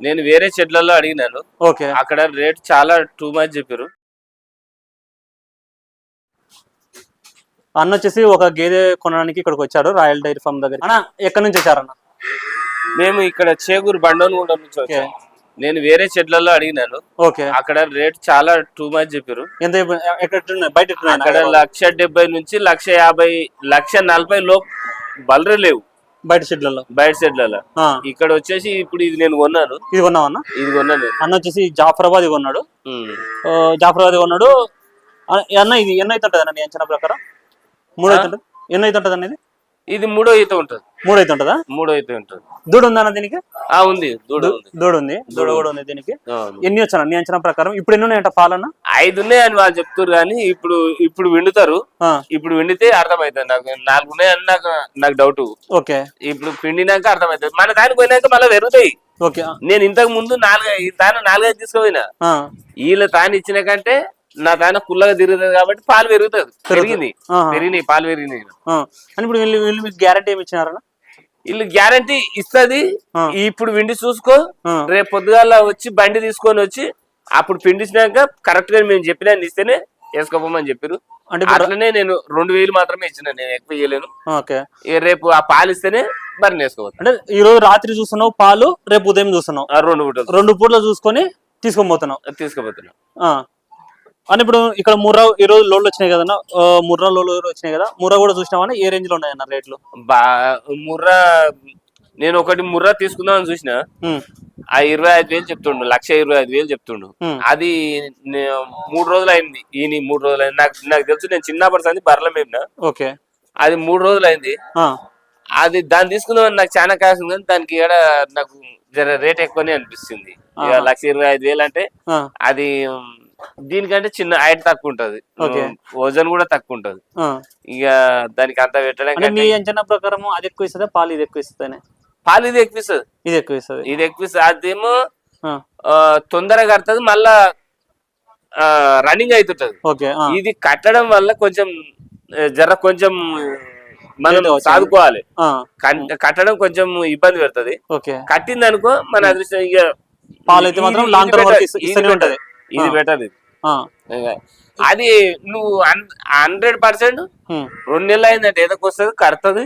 నేను వేరే చెట్లలో అడిగినాను. ఓకే. అక్కడ రేట్ చాలా టూ మచ్ చెప్పారు అన్న వచ్చేసి ఒక గేదె కొనడానికి ఇక్కడికి వచ్చాడు రాయల్ డైరీ ఫార్మ్ దగ్గర అన్న ఎక్కడి నుంచి వచ్చారన్న మేము ఇక్కడ చేకూరు బండోనుగూడ నుంచి నేను వేరే చెట్లలో అడిగినాను. ఓకే. అక్కడ రేట్ చాలా టూ మచ్ చెప్పారు ఎంత? బయట అక్కడ? లక్ష డెబ్బై నుంచి లక్ష యాభై లక్ష నలభై లోపు బలరే లేవు. బయట షెడ్లలో? బయట ఆ, ఇక్కడ వచ్చేసి ఇప్పుడు ఇది నేను కొన్నాను. ఇది కొన్నావు అన్న? ఇది కొన్నాను నేను. అన్న వచ్చేసి జాఫరాబాద్ కొన్నాడు. జాఫరాబాద్ కొన్నాడు. అన్న ఇది ఎన్ని అవుతుంటది అన్న నీ అంచనా ప్రకారం? మూడు అవుతుంటది. ఎన్ని అవుతుంటది అన్న ఇది మూడో ఈత ఉంటుంది. మూడు అవుతుంటదా మూడో ఈత ఉంటుంది. దూడ ఉందా దీనికి? ఆ ఉంది. దూడ ఉంది. దూడ ఉంది. దూడ కూడా ఉంది. దీనికి. ఎన్ని వచ్చాను నీ అంచనా ప్రకారం ఇప్పుడు ఎన్ని ఉన్నాయంట పాలన్న ఐదు ఉన్నాయి అని వాళ్ళు చెప్తారు కానీ ఇప్పుడు ఇప్పుడు విండుతారు. ఇప్పుడు విండితే అర్థమవుతుంది నాకు నాలుగు ఉన్నాయని నాకు నాకు డౌట్ ఓకే. ఇప్పుడు పిండినాక అర్థమవుతుంది మన దానికి పోయినాక మళ్ళీ పెరుగుతాయి. ఓకే. నేను ఇంతకు ముందు నాలుగు తాను నాలుగైదు తీసుకుపోయినా. వీళ్ళ తాను ఇచ్చిన కంటే నా తాను కుల్లగా తిరుగుతుంది కాబట్టి పాలు పెరుగుతుంది. పెరిగింది. పెరిగినాయి పాలు పెరిగినాయి. ఆ. అని ఇప్పుడు వీళ్ళు వీళ్ళు మీకు గ్యారంటీ ఏమి ఇచ్చినారన్న వీళ్ళు గ్యారంటీ ఇస్తది. ఇప్పుడు విండి చూసుకో. రేపు పొద్దుగాల వచ్చి బండి తీసుకొని వచ్చి అప్పుడు పిండిసినాక కరెక్ట్గా మేము చెప్పినా ఇస్తేనే వేసుకోపోమని చెప్పారు అంటే అట్లనే నేను రెండు వేలు మాత్రమే ఇచ్చిన నేను ఎక్కువ ఇక రేపు ఆ పాలు ఇస్తేనే మరి వేసుకోవచ్చు అంటే ఈ రోజు రాత్రి చూస్తున్నావు పాలు రేపు ఉదయం చూస్తున్నావు. రెండు పూటలు. రెండు పూటలు చూసుకొని తీసుకుపోతున్నా. ఆ. అని ఇప్పుడు ఇక్కడ ముర్రా ఈ రోజు లోడ్లు వచ్చినాయి కదన్న? ముర్రా లోడ్లు వచ్చినాయి కదా? ముర్రా కూడా చూసినావా? ఏ రేంజ్లో ఉన్నాయన్న రేట్లు? బా ముర్రా నేను ఒకటి ముర్రా తీసుకుందామని చూసిన. ఆ ఇరవై ఐదు వేలు చెప్తుండు లక్ష ఇరవై ఐదు వేలు చెప్తుండు. అది మూడు రోజులు అయింది ఈయన మూడు రోజులు అయింది నాకు నాకు తెలుసు నేను చిన్నప్పటి సంది బర్రెల మేమిన ఓకే. అది మూడు రోజులు అయింది అది దాన్ని తీసుకుందామని నాకు చాలా కాసు ఉంది దానికి ఏడ నాకు జర రేట్ ఎక్కువనే అనిపిస్తుంది. లక్ష ఇరవై ఐదు వేలు అంటే అది దీనికంటే చిన్న హైట్ తక్కువ ఉంటది. వజన్ కూడా తక్కువ ఉంటది. ఇక దానికి అంత పెట్టడం మీ అంచనా ప్రకారం అది ఎక్కువ ఇస్తుందా పాలు ఇది ఎక్కువ ఇస్తుందనే పాలు ఇది ఎక్కువిస్తుంది ఇది ఎక్కువ ఇస్తుంది. ఇది ఎక్కువ అదేమో ఆ, తొందరగా కడుతుంది మళ్ళా రన్నింగ్ అవుతుంటది ఇది కట్టడం వల్ల కొంచెం జర కొంచెం మనం. సాదుకోవాలి. కట్టడం కొంచెం ఇబ్బంది పెడుతుంది. కట్టింది అనుకో మన అదృష్టం ఇక పాలు అయితే మాత్రం ఇది- లాంగ్ టర్మ్. బెటర్ ఇది. అది నువ్వు హండ్రెడ్ పర్సెంట్ రెండు నెలలు అయిందంటే ఏదోకి వస్తుంది కడుతుంది.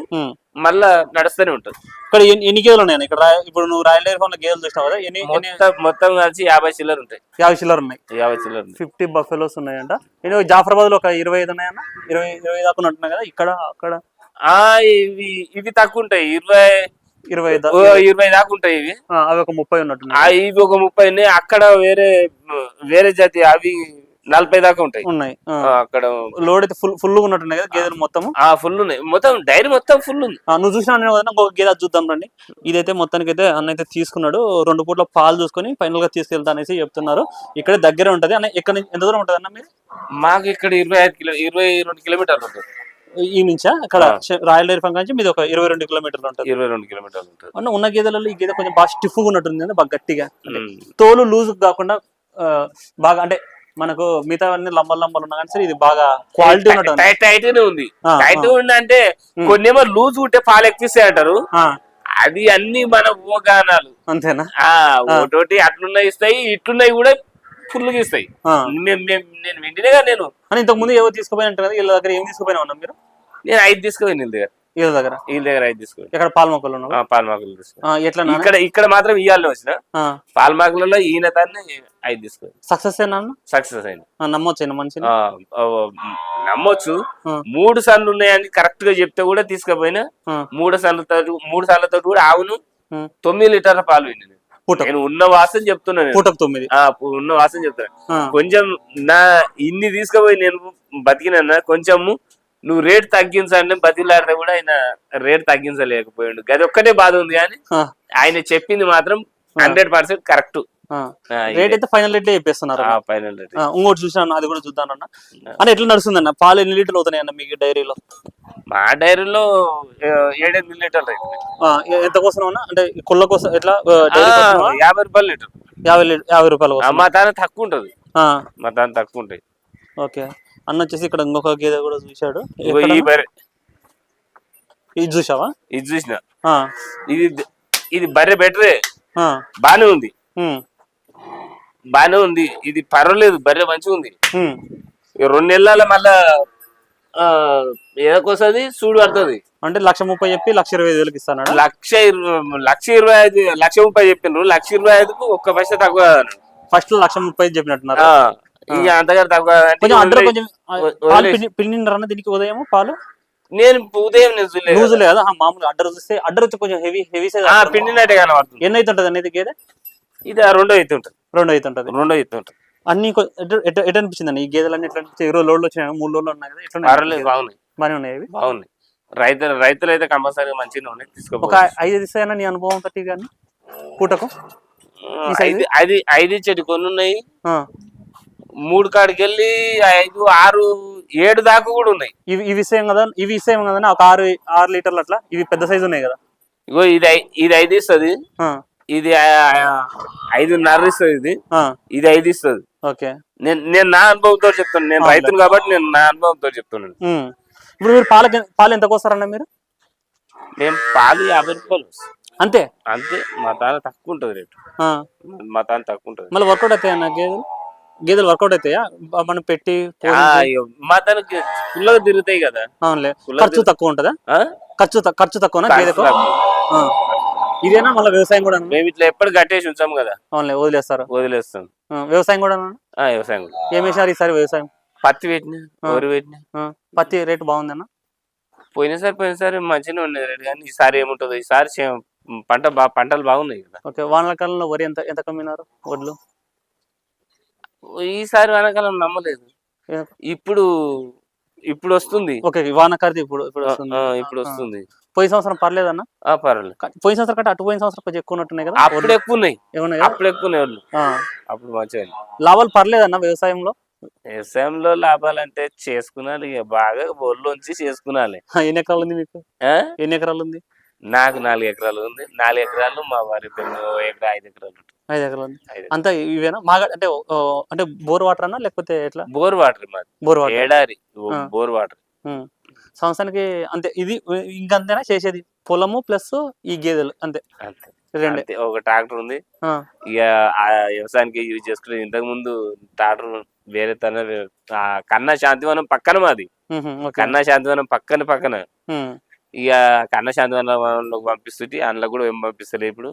మళ్ళా నడుస్తూనే ఉంటుంది. ఇక్కడ ఎన్ని గేదెలు ఉన్నాయి ఇక్కడ ఇప్పుడు నువ్వు రాయల్ డైరీ ఫామ్లో గేదెలు చూసినావు కదా ఎన్ని మొత్తం కలిసి యాభై చిల్లర ఉంటాయి. యాభై చిల్లర ఉన్నాయి. యాభై చిల్లర ఫిఫ్టీ బఫెలోస్ ఉన్నాయంట. నేను జాఫరాబాద్లో ఒక ఇరవై ఐదు ఉన్నాయన్న? ఇరవై ఇరవై దాకా ఉంటున్నాయి కదా ఇక్కడ అక్కడ. ఆ ఇవి ఇవి తక్కువ ఉంటాయి. ఇరవై ఇరవై ఇరవై దాకా ఉంటాయి ఇవి. అవి ఒక ముప్పై ఆ ఉన్నట్టున్నాయి ఇవి ఒక ముప్పై ఉన్నాయి. అక్కడ వేరే వేరే జాతి అవి నలభై దాకా ఉంటాయి. ఉన్నాయి. అక్కడ లోడ్ అయితే ఫుల్ ఫుల్ ఉన్నట్టున్నాయి కదా గేదెలు మొత్తం ఆ ఫుల్ ఉన్నాయి. మొత్తం డైరీ మొత్తం ఫుల్ ఉంది. నువ్వు చూసినా గేదె చూద్దాం రండి. ఇదైతే మొత్తానికి అయితే అన్న అయితే తీసుకున్నాడు. రెండు పూట్ల పాలు చూసుకొని ఫైనల్గా తీసుకెళ్తా అనేసి చెప్తున్నారు. ఇక్కడ దగ్గర ఉంటది. అన్న ఎక్కడ నుంచి ఎంత దూరం ఉంటది అన్న మీరు? మాకు ఇక్కడ ఇరవై ఐదు కిలో ఇరవై రెండు కిలోమీటర్లు ఉంటుంది. ఈ నుంచా? అక్కడ రాయల్ డైరీ ఫామ్ నుంచి మీది ఒక ఇరవై రెండు కిలోమీటర్లు ఉంటుంది. ఇరవై రెండు కిలోమీటర్లు ఉంటుంది. అన్న ఉన్న గేదెలలో ఈ గేదె కొంచెం బాగా స్టిఫ్ ఉన్నట్టుంది అంటే బాగా గట్టిగా. తోలు లూజ్ కాకుండా బాగా అంటే మనకు మిగతా అన్ని లంబలు లంబలు ఉన్నా కానీ సరే ఇది బాగా క్వాలిటీ ఉన్నట్టు టైట్ గానే ఉంది. టైట్ ఆ. ఉంది అంటే ఉమ్. కొన్ని ఏమో లూజ్ ఉంటే పాలు ఎక్కిస్తాయి అంటారు. అది అన్ని మన ఊగానాలు. అంతేనా? ఒకటి అట్లున్నాయి ఇస్తాయి ఇట్లున్నాయి కూడా ఫుల్గా ఇస్తాయి. నేను వింటినేగా నేను ఇంతకు ముందు ఏవో తీసుకుపోయినట్టు కదా వీళ్ళ దగ్గర ఏం తీసుకుపోయినా ఉన్నా మీరు? నేను ఐదు తీసుకుపోయి వీళ్ళ దగ్గర. వీళ్ళ దగ్గర? వీళ్ళ దగ్గర ఐదు తీసుకుపోయి ఉన్నావు? పాల్మాకులు తీసుకుని ఎట్లా నాన్న? ఇక్కడ ఇక్కడ మాత్రం ఇయ్యాలని వచ్చిన. పాల్మాకులలో ఈయన తాన్ని ఐదు తీసుకుపోయి సక్సెస్ అన్న? సక్సెస్ అయింది ఆ, ఆ, నమ్మొచ్చు. మూడు సార్లు ఉన్నాయని కరెక్ట్గా చెప్తే కూడా తీసుకుపోయినా. మూడు సార్లతో మూడు సార్లతో కూడా ఆవును. తొమ్మిది లీటర్ల పాలు పూటకు నేను ఉన్న వాసన చెప్తున్నా నేను. పూటకు తొమ్మిది. ఉన్న వాసన చెప్తున్నా. కొంచెం నా ఇన్ని తీసుకుపోయి నేను బతికినా కొంచెము నువ్వు రేట్ తగ్గించండి బతిలాడితే కూడా ఆయన రేట్ తగ్గించలేకపోయాడు. గది ఒక్కటే బాధ ఉంది కానీ ఆయన చెప్పింది మాత్రం హండ్రెడ్ పర్సెంట్ కరెక్ట్. రేట్ అయితే ఫైనల్ రేట్ చెప్పేస్తున్నారు. ఫైనల్ రేట్ ఇంకోటి చూసాను అది కూడా చూద్దాను అన్న. అన్న ఎట్లా నడుస్తుంది అన్న పాలు ఎన్ని లీటర్లు అవుతున్నాయి అన్న మీకు డైరీలో మా డైరీలో ఏడెనిమిది లీటర్లు ఎంత కోసం అన్న? అంటే కుళ్ళ కోసం ఎట్లా? యాభై రూపాయలు లీటర్. యాభై లీ- యాభై రూపాయల మా తాన తక్కువ ఉంటది. మా తాన తక్కువ ఉంటాయి ఓకే. అన్న వచ్చేసి ఇక్కడ ఇంకొక గేదె కూడా చూశాడు. ఇది చూసావా ఇది చూసిన. ఇది ఇది బర్రె బెటరే బానే ఉంది. బానే ఉంది. ఇది పర్వాలేదు బర్రె మంచిగా ఉంది రెండు నెలల మళ్ళా ఏదకొస్తుంది చూడు పడుతుంది. అంటే లక్ష ముప్పై చెప్పి లక్ష ఇరవై ఐదు వేలకు ఇస్తాను లక్ష ఇరవై లక్ష ఇరవై ఐదు లక్ష ముప్పై చెప్పిండ్రు లక్ష ఇరవై ఐదుకు ఒక్క పైసా తక్కువ. ఫస్ట్ లక్ష ముప్పై చెప్పినట్టున్నారు. ఇక అంతగా తక్కువ కొంచెం అందరూ. కొంచెం దీనికి ఉదయం పాలు? నేను ఉదయం మామూలు అడ్డర్ చూస్తే అడ్డర్ వచ్చి కొంచెం హెవీ హెవీ పిండినట్టే కనబడుతుంది. ఎన్ని అవుతుంటది అనేది గేదె? ఇది రెండో ఎత్తు ఉంటుంది. రెండు అవుతుంటది రెండో ఎత్తు ఉంటుంది. అన్ని ఎటు ఎటు- ఎటు అనిపించింది ఈ గేదెలు అన్ని ఎట్లా అనిపించాయి? ఇరవై లోడ్లు వచ్చినాయి మూడు లోడ్లు ఉన్నాయి కదా ఎట్లా పర్వాలేదు బాగున్నాయి. బాగానే ఉన్నాయి ఇవి? బాగున్నాయి. రైతులు రైతులు అయితే కంపల్సరీ మంచిగా ఉన్నాయి ఒక తీసుకో ఐదు ఇస్తాయన్నా నీ అనుభవం తట్టి కానీ పూటకు? ఈ size? ఐదు ఐదు ఐదు చెట్టు కొన్ని ఉన్నాయి. ఆ. మూడు కాడికి వెళ్ళి ఐదు ఆరు ఏడు దాకా కూడా ఉన్నాయి. ఇవి ఇవి ఇస్తాం కదా ఇవి ఇస్తాం కదా ఒక ఆరు ఆరు లీటర్లు అట్లా? ఇవి పెద్ద సైజు ఉన్నాయి కదా? ఇగో ఇది ఐ- ఇది ఐదు ఇస్తుంది. ఆ, ఇది ఐదున్నర ఇస్తుంది ఇది. ఇది ఐదు ఇస్తుంది. ఓకే. నేను నేను నా అనుభవంతో చెప్తాను. నేను. రైతును కాబట్టి నేను నా అనుభవంతో చెప్తున్నాను. ఇప్పుడు మీరు పాలకి పాలు ఎంత కోస్తారన్న మీరు? నేను పాలు యాభై రూపాయలు. అంతే? అంతే. మా తాన తక్కువ ఉంటుంది రేటు. మా తాన తక్కువ ఉంటుంది. మళ్ళీ వర్కౌట్ అవుతాయా అన్న గేదెలు? గేదెలు వర్కౌట్ అవుతాయా? మనం పెట్టి మా తనకి ఫుల్గా తిరుగుతాయి కదా. అవునులే. ఖర్చు తక్కువ ఉంటుందా? ఖర్చు ఖర్చు గేదెకు? తక్కువ. ఆ. ఇదేనా మళ్ళీ వ్యవసాయం కూడా మేము ఇట్లా ఎప్పుడు కట్టేసి ఉంచాం కదా. అవునులే వదిలేస్తారు. వదిలేస్తాం. వ్యవసాయం కూడా వ్యవసాయం కూడా. ఏం వేసినారు ఈసారి వ్యవసాయం? పత్తి పెట్టిన వరి పెట్టిన. పత్తి రేటు బాగుందన్న? పోయినసారి పోయినసారి మంచిగానే ఉండేది రేటు కానీ ఈసారి ఏముంటుందో ఈసారి పంట బా పంటలు బాగున్నాయి కదా. ఓకే వానల కాలంలో వరి ఎంత ఎంత కమ్మినారు వడ్లు? ఈసారి వానాకాలం నమ్మలేదు. ఇప్పుడు ఇప్పుడు వస్తుంది. ఓకే వానకారిది ఇప్పుడు ఇప్పుడు ఇప్పుడు వస్తుంది. పోయిన సంవత్సరం పర్లేదన్న? కా- పోయిన సంవత్సరం కంటే అటు పోయిన సంవత్సరం కొంచెం ఎక్కువ ఉన్నట్టున్నాయి కదా? అప్పుడు ఎక్కువ ఉన్నాయి? అప్పుడు ఎక్కువ ఉన్నాయి. అప్పుడు మంచిగా. లాభాలు పర్లేదన్న వ్యవసాయంలో? వ్యవసాయంలో లాభాలంటే చేసుకున్నాను ఇక. బాగా ఒళ్ళొంచి చేసుకున్నాలి ఆ, ఎన్ని ఎకరాలు ఉంది మీకు? ఎన్ని ఎకరాలు ఉంది? నాకు నాలుగు ఎకరాలు ఉంది. నాలుగు ఎకరాలు మా వారి ఎకరా ఐదు ఎకరాలు. ఐదు ఎకరాలు అంతా ఇవేనా? మాగా అంటే అంటే బోర్ వాటర్ అన్నా లేకపోతే ఎట్లా? బోర్ వాటర్ మాది. Bore water. ఏడారి. Bore water. సంవత్సరానికి అంతే ఇది ఇంకంతేనా చేసేది? పొలము ప్లస్ ఈ గేదెలు అంతే. రెండే. ఒక ట్రాక్టర్ ఉంది. ఇక ఆ వ్యవసాయానికి యూజ్ చేసుకునే ఇంతకు ముందు ట్రాక్టర్ వేరే తన కన్నా శాంతివనం పక్కన మాది. కన్నా శాంతివనం పక్కన పక్కన. ఇక కన్నా శాంతివనంలోకి పంపిస్తుంటే అందులో కూడా ఏం పంపిస్తలే ఇప్పుడు.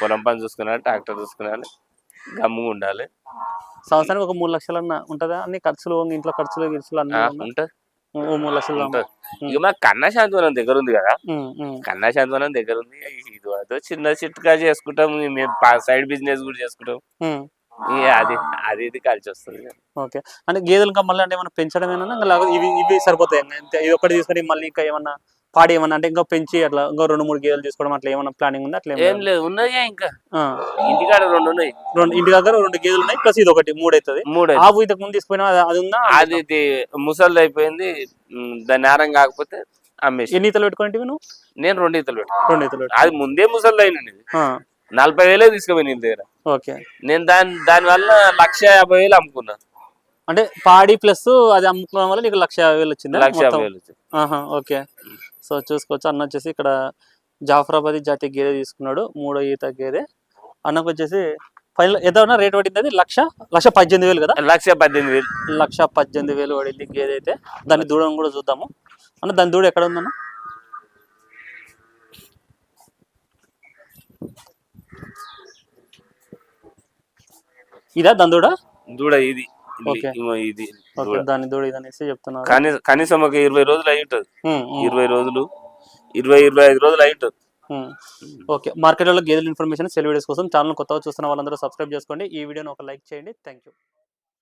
పొలం పని చూసుకున్నాను ట్రాక్టర్ చూసుకున్నాను గమ్ముగా ఉండాలి. సంవత్సరానికి ఒక మూడు లక్షలన్నా ఉంటుందా? అన్ని ఖర్చులు ఇంట్లో ఖర్చులు గిర్చులు అన్ని? ఉంటది మూడు లక్షలు ఇక కన్నా శాంతివనం దగ్గర ఉంది కదా. కన్నా శాంతివనం దగ్గర ఉంది ఇది అదో చిన్న చిట్కా చేసుకుంటాం. మేము సైడ్ బిజినెస్ కూడా చేసుకుంటాం. అది అది ఇది కలిసి వస్తుంది ఓకే. అంటే గేదెలు ఇంకా మళ్ళీ అంటే ఏమన్నా పెంచడమేనా? ఇంకా లేకపోతే ఇవి ఇవి సరిపోతాయి. ఇది ఒకటి తీసుకొని మళ్ళీ ఇంకా ఏమన్నా పాడి ఏమన్నా అంటే ఇంకా పెంచి అట్లా ఇంకా రెండు మూడు గేదెలు తీసుకోవడం అట్లా ఏమన్నా ప్లానింగ్ ఉందా? అట్లా ఏం లేదా? ఉన్నాయా ఇంకా. ఇంటికాడ రెండు ఉన్నాయి. రెండు ఇంటి దగ్గర రెండు గేదెలు ఉన్నాయి ప్లస్ ఇది ఒకటి మూడు అవుతుంది మూడు ఆవు ఇంతకు ముందు తీసుకుపోయినా అది- ఉందా? అది ఇది ముసలిది అయిపోయింది దాని నేరం కాకపోతే అమ్మేసి. ఎన్ని ఈతలు పెట్టుకుంటే నువ్వు? నేను రెండు ఈతలు పెట్టాను రెండు పెట్టు. అది ముందే ముసలిది అయినది. ఆ, నలభై వేలే తీసుకుపోయి నీ దగ్గర. ఓకే. నేను దాని దాని వల్ల లక్ష యాభై వేలు అమ్ముకున్నా. అంటే పాడి ప్లస్ అది అమ్ముకోవడం వల్ల నీకు లక్ష యాభై వేలు వచ్చిందా లక్ష యాభై? వేలు వచ్చింది. ఆహా ఓకే. సో చూసుకోవచ్చు. అన్న వచ్చేసి ఇక్కడ జాఫరాబాద్ జాతి గేదె తీసుకున్నాడు. మూడో ఈత గేదె. అన్నకు వచ్చేసి ఫైనల్ ఎంత రేట్ పడింది అది? లక్ష? లక్ష పద్దెనిమిది వేలు కదా? లక్ష పద్దెనిమిది వేలు. లక్ష పద్దెనిమిది వేలు పడింది గేదె అయితే. దాని దూడను కూడా చూద్దాము. అన్న దాని దూడ ఎక్కడ ఉందన్న? ఇదా దాని దూడ? దూడ ఇది. ఇది. దాని దూడ. ఇదనేసి చెప్తున్నారు. కనీసం కనీసం ఒక ఇరవై రోజులు అయి ఉంటుంది ఇరవై రోజులు ఇరవై ఇరవై ఐదు రోజులు అయి ఉంటుంది. ఓకే మార్కెట్లో గేదెల ఇన్ఫర్మేషన్ సెల్ వీడియోస్ కోసం ఛానల్ కొత్తగా చూస్తున్న వాళ్ళందరూ సబ్స్క్రైబ్ చేసుకోండి. ఈ వీడియోని ఒక లైక్ చేయండి. Thank you